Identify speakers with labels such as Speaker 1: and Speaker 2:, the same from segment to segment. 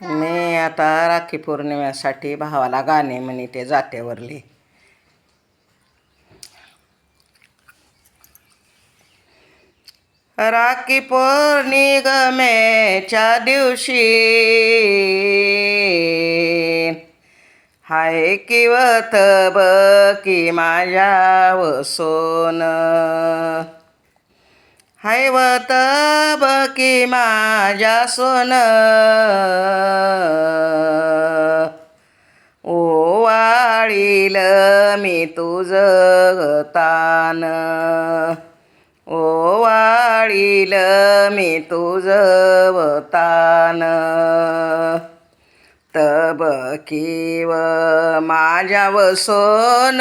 Speaker 1: मी आता राखी पौर्णिमेसाठी भावाला गाणे म्हणे ते जात्यावरली. राखी पौर्णिमेच्या दिवशी हाय किवत बकी माझ्या वसोन हायवत बकी माझ्या सोन. तुझ तान ओवाळील मी तुझ तान तब किव माझ्या वसोन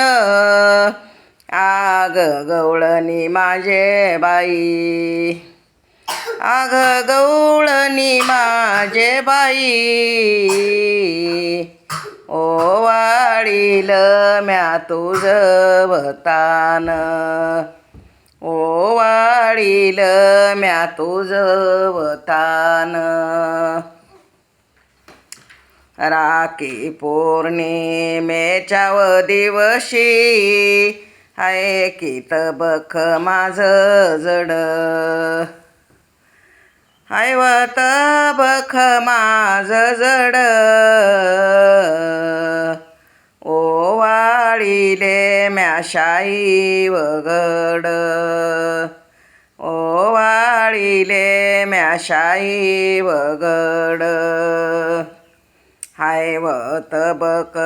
Speaker 1: आग गवळणी माझे बाई. आग गवळणी माझे बाई. ओ म्या तुझ वतान ओ म्या तुझ वतान राखी पौर्णिमेच्या दिवशी हाय की बख माझ जड. हाय वत बख माझ जड. दिले म्याशाई वगड. ओ वाळीले म्याशाई वगड. हाय व बक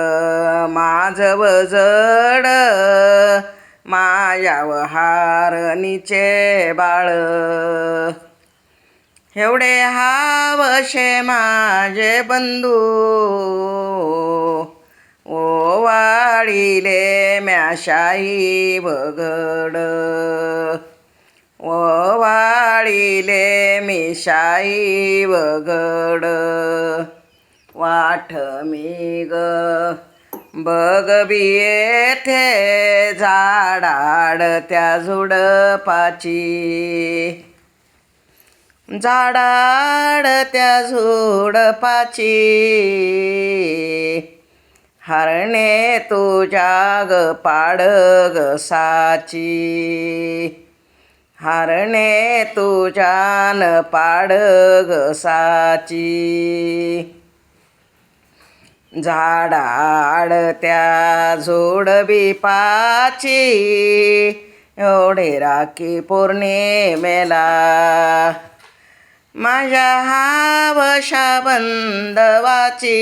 Speaker 1: माझ वजड. मायाव हारणीचे बाळ. एवढे हावशे माझे बंधू. ओ वाळीले आशाई वगड ओ वाळीले मिशाई वगड वाट मी ग बग बी येथे झाडाड त्या झुडपाची. झाडाड त्या झुडपाची. हरणे तुझ्या ग पाड ग साची. हरणे तुझ्यान पाड ग साची. झाडाड त्या झोडबी पाची. एवढे राखी पौर्णिमेला माझ्या हावशा बंदवाची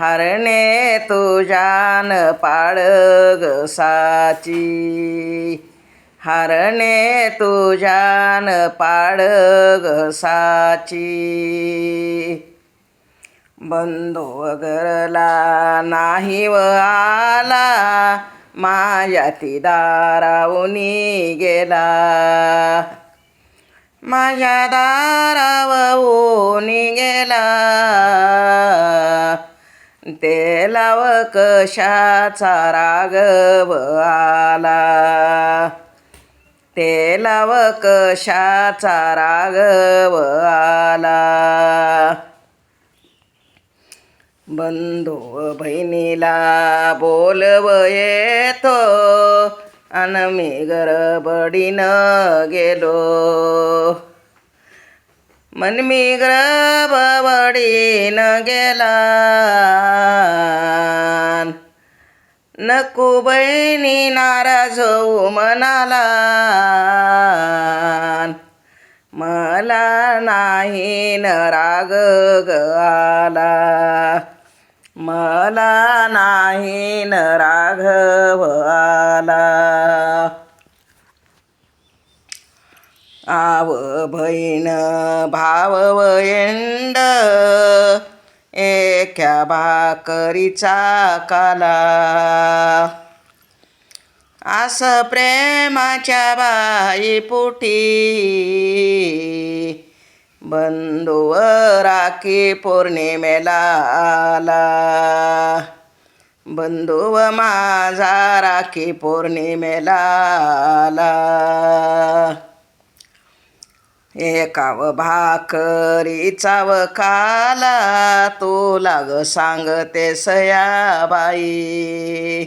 Speaker 1: हरणे तुझ्यान पाळग साची. हरणे तुझ्यान पाळग साची. बंधू वगरला नाही व आला माझ्या ती दारावनी गेला. माझ्या दारावनी गेला. ते लाव कशाचा रागव आला? ते लाव कशाचा रागव आला? बंधू बहिणीला बोलव येतो आणि मी गरबडीनं गेलो. मन मी ग्रबडीन गेला नको बहिणी नाराज होऊ म्हणाला मला नाही न राग ग आला मला नाही न राघव आला आव भैन भाव वयंड एख्या भाकरीचा काला. आस प्रेमाच्या बाई पोटी. बंधुव राखी पौर्णिमेला आला. बंधुव माझा राखी पौर्णिमेला आला. एकाव भाकरीचा व काला तो लाग सांगते सयाबाई.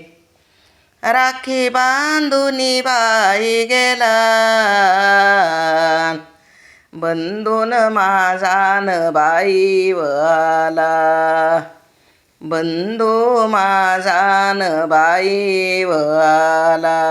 Speaker 1: राखी बांधुनी बाई गेला. बंधून माझान बाई वाला बंधू माझान बाई वाला